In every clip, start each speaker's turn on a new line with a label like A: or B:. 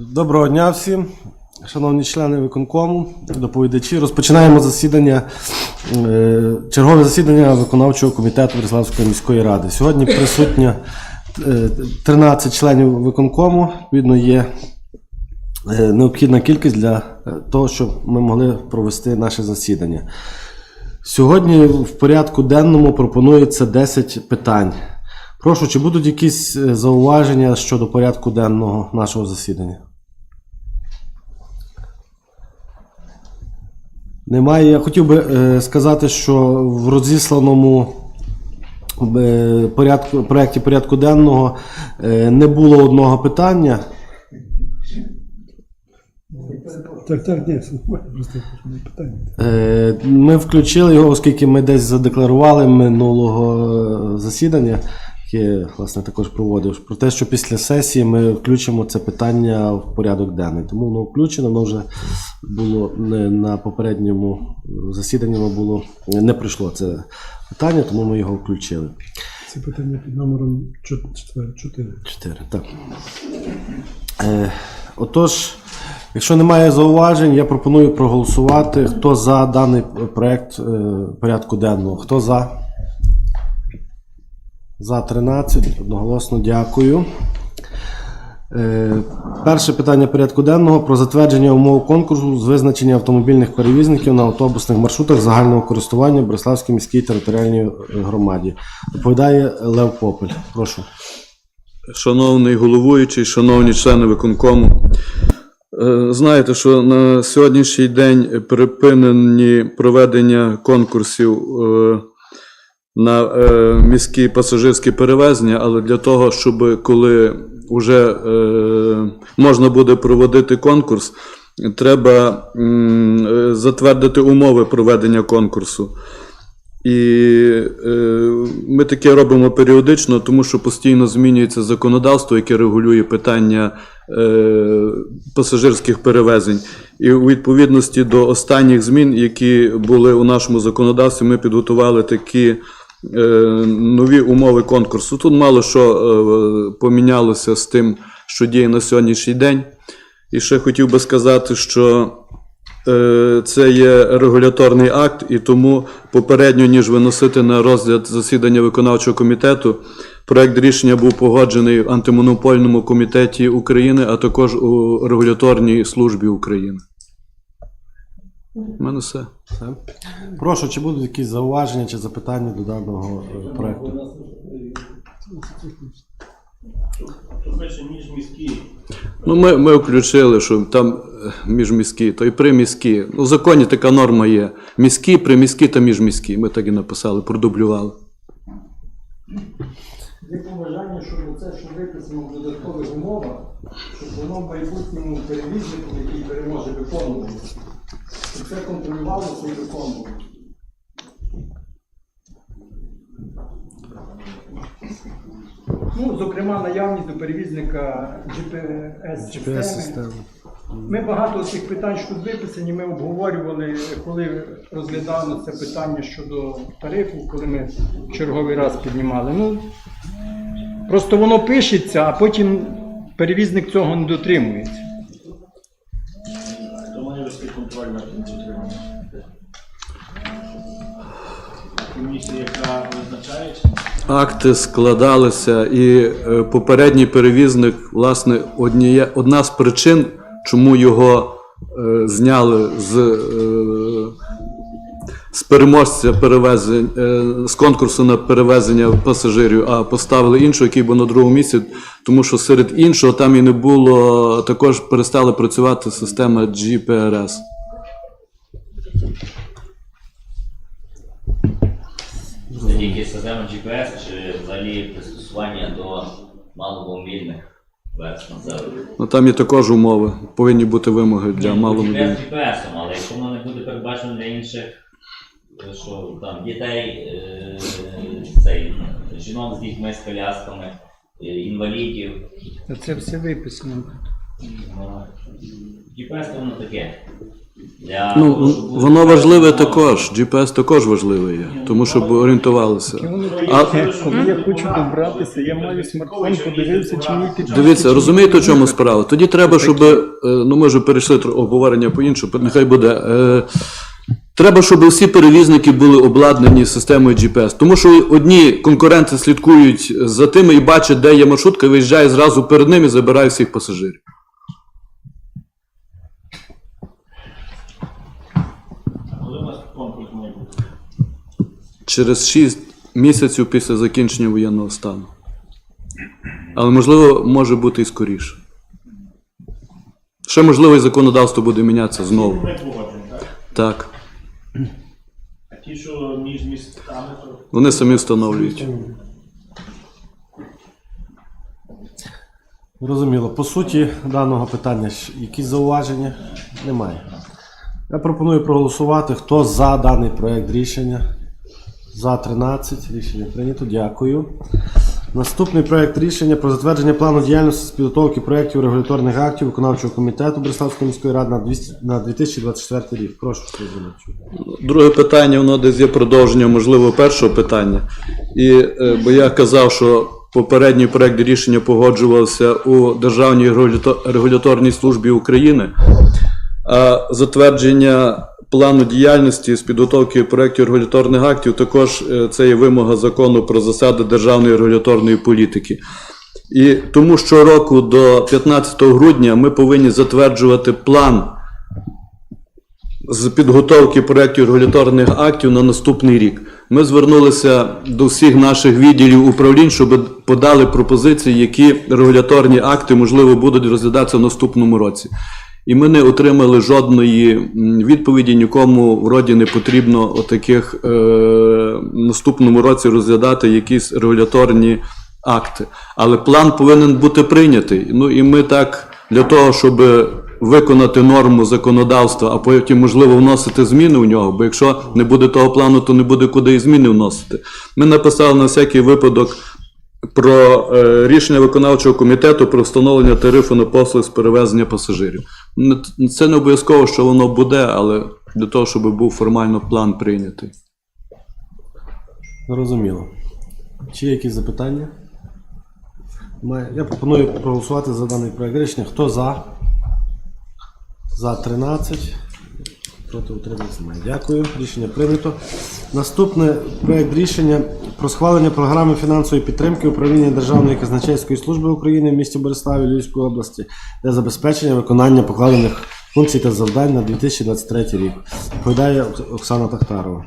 A: Доброго дня всім, шановні члени виконкому, доповідачі. Розпочинаємо засідання, е, чергове засідання виконавчого комітету Береславської міської ради. Сьогодні присутня е, 13 членів виконкому. Відповідно, є е, необхідна кількість для е, того, щоб ми могли провести наше засідання. Сьогодні в порядку денному пропонується 10 питань. Прошу, чи будуть якісь е, зауваження щодо порядку денного нашого засідання? Немає. Я хотів би е, сказати, що в розісланому е, порядку, проєкті порядку денного е, не було одного питання.
B: Так, так, ні, просто питання.
A: Ми включили його, оскільки ми десь задекларували минулого засідання, яке власне також проводив, про те, що після сесії ми включимо це питання в порядок денний. Тому воно включено, воно вже було не на попередньому засіданні, воно було не прийшло це питання, тому ми його включили.
B: Це питання під номером 4.
A: Чотири, так. Е, отож, якщо немає зауважень, я пропоную проголосувати. Хто за даний проект е, порядку денного? Хто за? За 13. Одноголосно дякую. Е, перше питання порядку денного про затвердження умов конкурсу з визначення автомобільних перевізників на автобусних маршрутах загального користування Бориславській міській територіальній е, громаді. Доповідає Лев Попель. Прошу.
C: Шановний головуючий, шановні члени виконкому, е, знаєте, що на сьогоднішній день припинені проведення конкурсів на е, міські пасажирські перевезення, але для того, щоб коли вже е, можна буде проводити конкурс, треба е, затвердити умови проведення конкурсу. І е, ми таке робимо періодично, тому що постійно змінюється законодавство, яке регулює питання е, пасажирських перевезень. І у відповідності до останніх змін, які були у нашому законодавстві, ми підготували такі нові умови конкурсу. Тут мало що е, помінялося з тим, що діє на сьогоднішній день. І ще хотів би сказати, що Е, Це є регуляторний акт, і тому попередньо, ніж виносити на розгляд засідання виконавчого комітету, проект рішення був погоджений в антимонопольному комітеті України, а також у регуляторній службі України. У мене все.
A: Все. Прошу, чи будуть якісь зауваження чи запитання до даного е,
D: міжміські.
C: Ну, ми, ми включили, що там е, міжміські, то і приміські. Ну, в законі така норма є. Міські, приміські та міжміські. Ми так і написали, продублювали.
E: Є побажання, щоб це, що виписано в додаткових умовах, щоб воно в майбутньому перевізнику, який переможе виконувати, щоб це контролювалося і виконувалося. Ну, зокрема, наявність до перевізника GPS-системи. Ми багато цих питань, що тут виписані, ми обговорювали, коли розглядали це питання щодо тарифу, коли ми черговий раз піднімали. Ну, просто воно пишеться, а потім перевізник цього не дотримується.
D: Хто має вести контроль над дотриманням? Комісія, яка визначає, чи
C: Акти складалися, і е, попередній перевізник, власне, одніє, одна з причин, чому його е, зняли з, е, з переможця перевезень, е, з конкурсу на перевезення пасажирів, а поставили іншого, який був на другому місці, тому що серед іншого там і не було, також перестала працювати система GPRS.
F: Тільки система GPS взагалі пристосування до маломобільних верств населення?
C: Ну там є також умови, повинні бути вимоги для маломобільних.
F: GPS але якщо воно не буде передбачено для інших, е, що там дітей, е, цей, жінок з дітьми, з колясками, е, інвалідів,
E: Це все виписано.
F: ну, GPS то воно таке. Для
C: Ну,
F: того,
C: воно важливе також, GPS також важливе є, тому щоб орієнтувалися. А,
E: Коли я хочу добратися, я маю смартфон, подивився, чи мій підпис.
C: Дивіться, розумієте, в чому справа? Тоді треба, щоб е, ну ми вже перейшли обговорення по іншому, нехай буде. Е, Треба, щоб всі перевізники були обладнані системою GPS. Тому що одні конкуренти слідкують за тими і бачать, де є маршрутка, виїжджає зразу перед ними і забирає всіх пасажирів.
D: Коли у нас конкурс має бути?
C: Через 6 місяців після закінчення воєнного стану. Але можливо, може бути і скоріше. Ще можливо, і законодавство буде мінятися знову.
D: Так? А ті, що між містами, то
C: Вони самі встановлюють.
A: Зрозуміло. По суті даного питання якісь зауваження? Немає. Я пропоную проголосувати. Хто за даний проект рішення? За 13. Рішення прийнято. Дякую. Наступний проект рішення про затвердження плану діяльності з підготовки проєктів регуляторних актів виконавчого комітету Бориславської міської ради на 200 на 2024 рік. Прошу Сергій
C: Друге питання, воно десь є продовження, можливо, першого питання. І, е, бо я казав, що попередній проект рішення погоджувався у Державній регуляторній службі України, а затвердження плану діяльності з підготовки проєктів регуляторних актів також е, це є вимога закону про засади державної регуляторної політики. І тому щороку до 15 грудня ми повинні затверджувати план з підготовки проєктів регуляторних актів на наступний рік. Ми звернулися до всіх наших відділів управлінь, щоб подали пропозиції, які регуляторні акти можливо будуть розглядатися в наступному році. І ми не отримали жодної відповіді, нікому вроді не потрібно отаких е, наступному році розглядати якісь регуляторні акти. Але план повинен бути прийнятий. Ну і ми так для того, щоб виконати норму законодавства, а потім, можливо, вносити зміни в нього, бо якщо не буде того плану, то не буде куди і зміни вносити. Ми написали на всякий випадок про е, рішення виконавчого комітету про встановлення тарифу на послуги з перевезення пасажирів. Це не обов'язково, що воно буде, але для того, щоб був формально план прийнятий.
A: Зрозуміло. Чи є якісь запитання? Я пропоную проголосувати за даний проект рішення. Хто за? За 13. Проти утримався немає. Дякую. Рішення прийнято. Наступне проект рішення про схвалення програми фінансової підтримки управління Державної казначейської служби України в місті Бориславі Львівської області для забезпечення виконання покладених функцій та завдань на 2023 рік. Відповідає Оксана Тахтарова.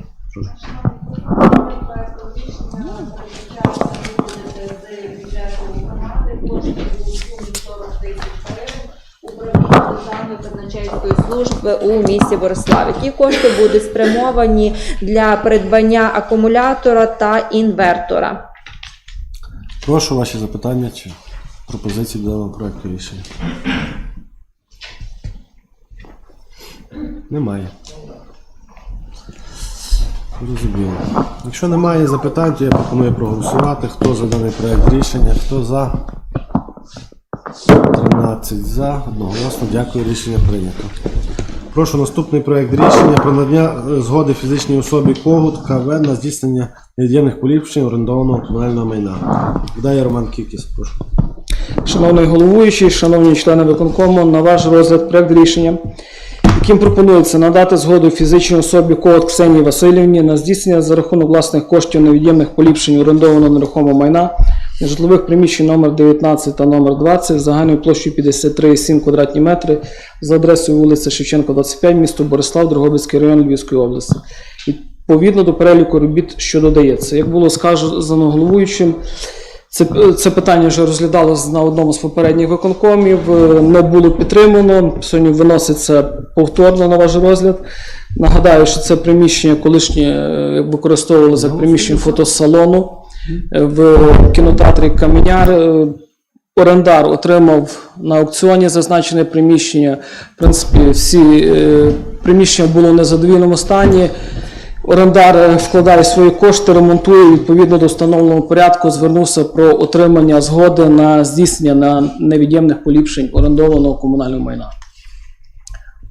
G: Казначейської служби у місті Бориславі. Ті кошти будуть спрямовані для придбання акумулятора та інвертора.
A: Прошу ваші запитання чи пропозиції до даного проекту рішення. Немає. Зрозуміло. Якщо немає запитань, то я пропоную проголосувати. Хто за даний проект рішення, хто за? 13 за. Одноголосно. Дякую, рішення прийнято. Прошу наступний проект рішення про надання е, згоди фізичній особі Когут КВ на здійснення невід'ємних поліпшень орендованого комунального майна. Віддає Роман Кікіс, прошу.
B: Шановний головуючий, шановні члени виконкому, на ваш розгляд проект рішення, яким пропонується надати згоду фізичній особі Коват Ксенії Васильівні на здійснення за рахунок власних коштів невід'ємних поліпшень орендованого нерухомого майна житлових приміщень номер 19 та номер 20 загальною площею 53,7 квадратні метри за адресою вулиця Шевченка, 25, місто Борислав, Дрогобицький район Львівської області. Відповідно до переліку робіт, що додається. Як було сказано головуючим, це, це питання вже розглядалось на одному з попередніх виконкомів, е, не було підтримано. Сьогодні виноситься повторно на ваш розгляд. Нагадаю, що це приміщення колишнє е, використовувалося як приміщення фотосалону в кінотеатрі Каменяр. Е, Орендар отримав на аукціоні зазначене приміщення. В принципі, всі е, приміщення було в незадовільному стані. Орендар е, вкладає свої кошти, ремонтує відповідно до встановленого порядку. Звернувся про отримання згоди на здійснення на невід'ємних поліпшень орендованого комунального майна.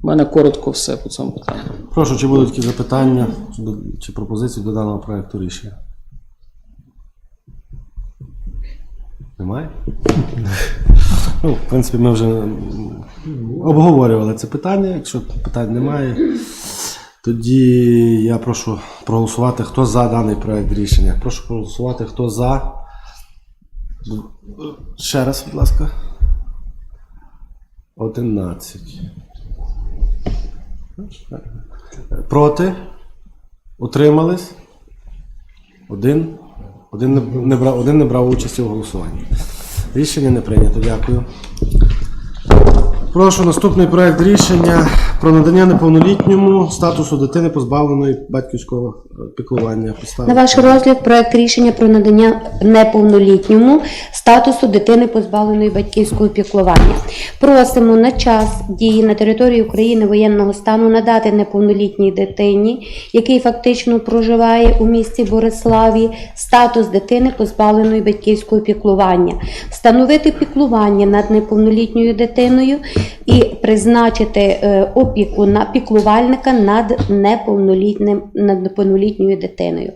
B: У мене коротко все по цьому питанню.
A: Прошу, чи будуть які запитання чи пропозиції до даного проекту рішення? Немає? Ну, в принципі, ми вже обговорювали це питання. Якщо питань немає, тоді я прошу проголосувати, хто за даний проект рішення. Прошу проголосувати, хто за. Ще раз, будь ласка. 11. Проти? Утримались? Один? Один не, не брав, один не брав участі у голосуванні. Рішення не прийнято. Дякую. Прошу наступний проект рішення про надання неповнолітньому статусу дитини позбавленої батьківського е, піклування.
H: На ваш розгляд проект рішення про надання неповнолітньому статусу дитини позбавленої батьківського піклування. Просимо на час дії на території України воєнного стану надати неповнолітній дитині, який фактично проживає у місті Бориславі, статус дитини позбавленої батьківського піклування, встановити піклування над неповнолітньою дитиною і призначити опіку на піклувальника над неповнолітним над неповнолітньою дитиною.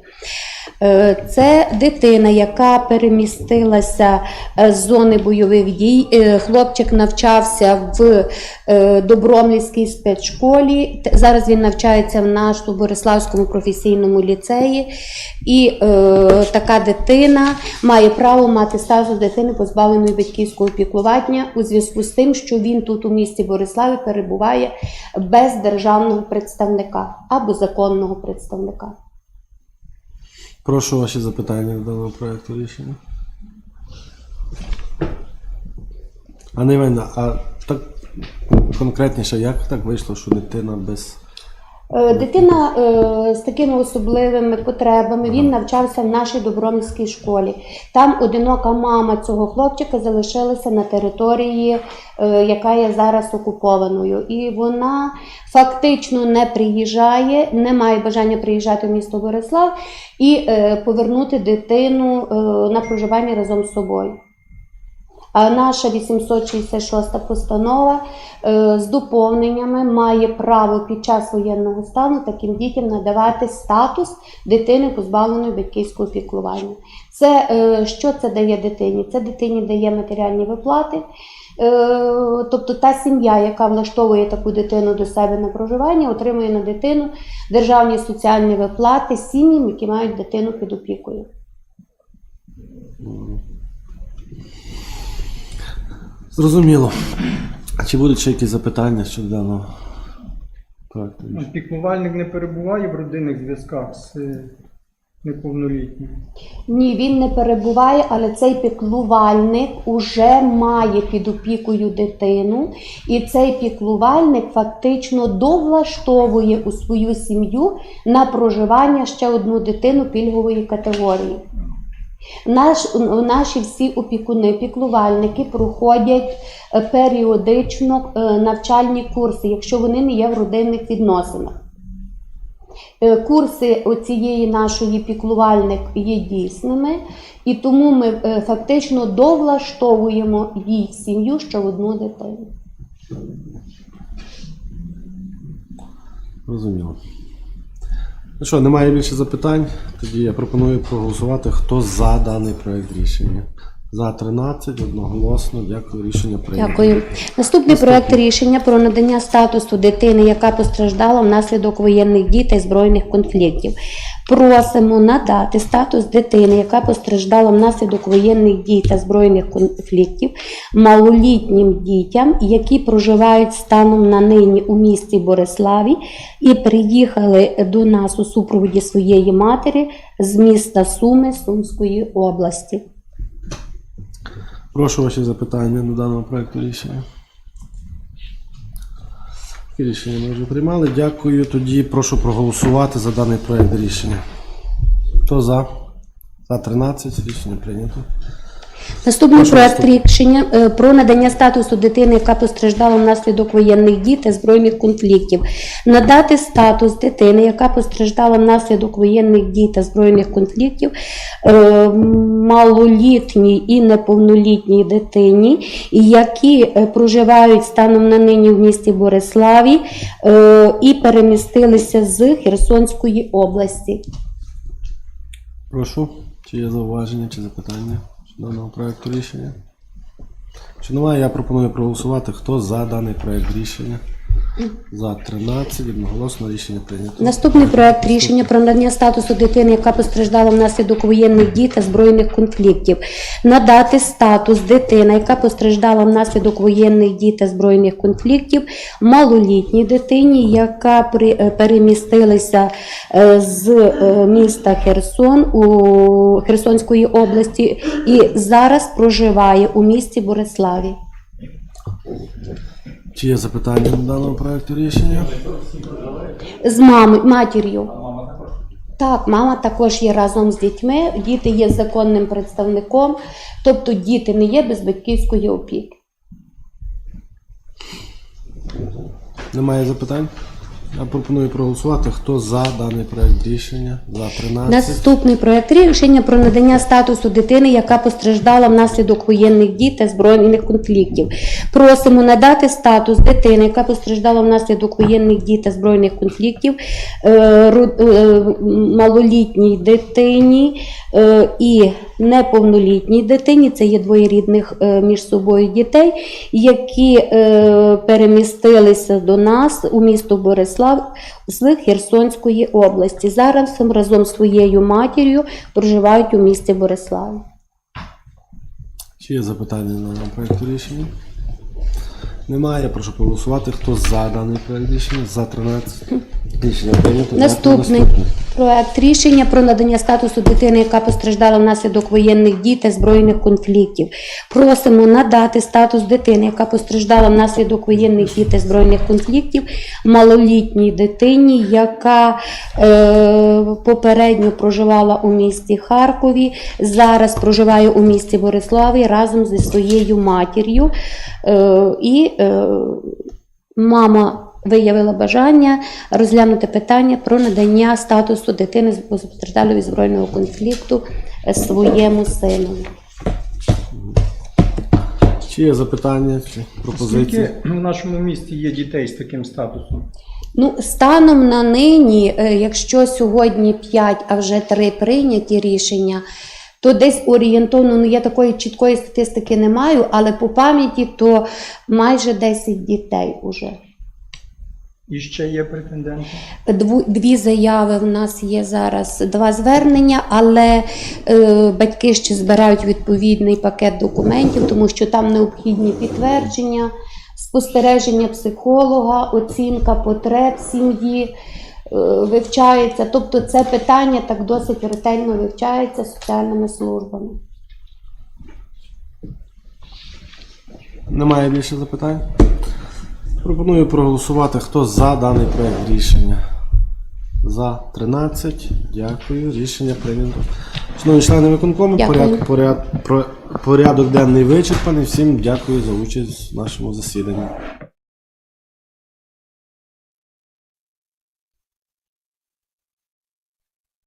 H: Е, Це дитина, яка перемістилася е, з зони бойових дій. Е, Хлопчик навчався в Добромлівській спецшколі. Зараз він навчається в нашому Бориславському професійному ліцеї. І е, така дитина має право мати статус дитини позбавленої батьківського піклування у зв'язку з тим, що він тут у місті Бориславі перебуває без державного представника або законного представника.
A: Прошу ваші запитання до даного проекту рішення. Анна Іванівна, а так конкретніше, як так вийшло, що дитина без.
H: Е, Дитина е, з такими особливими потребами він навчався в нашій добромівській школі. Там одинока мама цього хлопчика залишилася на території, е, яка є зараз окупованою. І вона фактично не приїжджає, не має бажання приїжджати в місто Борислав і повернути дитину на проживання разом з собою. Наша 866 постанова е, з доповненнями має право під час воєнного стану таким дітям надавати статус дитини позбавленої батьківського піклування. Це е, що це дає дитині? Це дитині дає матеріальні виплати. Е, Тобто та сім'я, яка влаштовує таку дитину до себе на проживання, отримує на дитину державні соціальні виплати сім'ям, які мають дитину під опікою.
A: Зрозуміло. А чи будуть ще якісь запитання щодо даного проекту рішення?
E: Піклувальник не перебуває в родинних зв'язках з е, неповнолітнім.
H: Ні, він не перебуває, але цей піклувальник уже має під опікою дитину, і цей піклувальник фактично довлаштовує у свою сім'ю на проживання ще одну дитину пільгової категорії. Наш, наші всі опікуни, піклувальники проходять е, періодично е, навчальні курси, якщо вони не є в родинних відносинах. Е, Курси оцієї нашої піклувальник є дійсними, і тому ми фактично довлаштовуємо їй в сім'ю ще одну дитину.
A: Зрозуміло. Ну що, немає більше запитань? Тоді я пропоную проголосувати, хто за даний проект рішення. За 13, одноголосно. Дякую, рішення прийнято.
H: Дякую. Наступний проект рішення про надання статусу дитини, яка постраждала внаслідок воєнних дій та збройних конфліктів. Просимо надати статус дитини, яка постраждала внаслідок воєнних дій та збройних конфліктів, малолітнім дітям, які проживають станом на нині у місті Бориславі і приїхали до нас у супроводі своєї матері з міста Суми Сумської області.
A: Прошу ваші запитання до даного проекту рішення. Рішення ми вже приймали. Дякую. Тоді прошу проголосувати за даний проект рішення. Хто за? За 13. Рішення прийнято.
H: Наступний
A: Прошу
H: проект
A: наступний.
H: рішення е, про надання статусу дитини, яка постраждала внаслідок воєнних дій та збройних конфліктів. Надати статус дитини, яка постраждала внаслідок воєнних дій та збройних конфліктів, е, малолітній і неповнолітній дитині, які е, проживають станом на нині в місті Бориславі і перемістилися з Херсонської області.
A: Прошу, чи є зауваження чи запитання даного проекту рішення? Чи немає, я пропоную проголосувати. Хто за даний проект рішення? За 13, одноголосно рішення прийнято.
H: Наступний проект рішення про надання статусу дитини, яка постраждала внаслідок воєнних дій та збройних конфліктів. Надати статус дитини, яка постраждала внаслідок воєнних дій та збройних конфліктів, малолітній дитині, яка при- е, перемістилася е, з е, міста Херсон у Херсонської області і зараз проживає у місті Бориславі.
A: Чи є запитання до даного проекту рішення?
H: з мамою, матір'ю. Так, мама також є разом з дітьми. Діти є законним представником, тобто діти не є без батьківської опіки.
A: Немає запитань? Я пропоную проголосувати. Хто за даний проект рішення? За 13.
H: Наступний проект рішення про надання статусу дитини, яка постраждала внаслідок воєнних дій та збройних конфліктів. Просимо надати статус дитини, яка постраждала внаслідок воєнних дій та збройних конфліктів, е, е, малолітній дитині е, і неповнолітній дитині. Це є двоє рідних е, між собою дітей, які перемістилися до нас у місто Борислав з Херсонської області. Зараз разом з своєю матір'ю проживають у місті Бориславі.
A: Чи є запитання на проєкту рішення? Немає. Прошу проголосувати. Хто за даний проект рішення? За 13. Рішення прийнято.
H: Наступний проект рішення про надання статусу дитини, яка постраждала внаслідок воєнних дій та збройних конфліктів. Просимо надати статус дитини, яка постраждала внаслідок воєнних дій та збройних конфліктів, малолітній дитині, яка е, попередньо проживала у місті Харкові, зараз проживає у місті Бориславі разом зі своєю матір'ю. Е, і мама виявила бажання розглянути питання про надання статусу дитини з постраждалої збройного конфлікту е, своєму сину.
A: Чи є запитання чи пропозиції?
E: Скільки в нашому місті є дітей з таким статусом?
H: Ну, станом на нині, е, якщо сьогодні 5, а вже 3 прийняті рішення, то десь орієнтовно, ну я такої чіткої статистики не маю, але по пам'яті то майже 10 дітей уже.
E: І ще є претенденти?
H: Дві заяви в нас є зараз, два звернення, але е, батьки ще збирають відповідний пакет документів, тому що там необхідні підтвердження, спостереження психолога, оцінка потреб сім'ї вивчається. Тобто це питання так досить ретельно вивчається соціальними службами.
A: Немає більше запитань? Пропоную проголосувати. Хто за даний проект рішення? За 13. Дякую. Рішення прийнято. Шановні члени виконкому, поряд, поряд, порядок денний вичерпаний. Всім дякую за участь в нашому засіданні.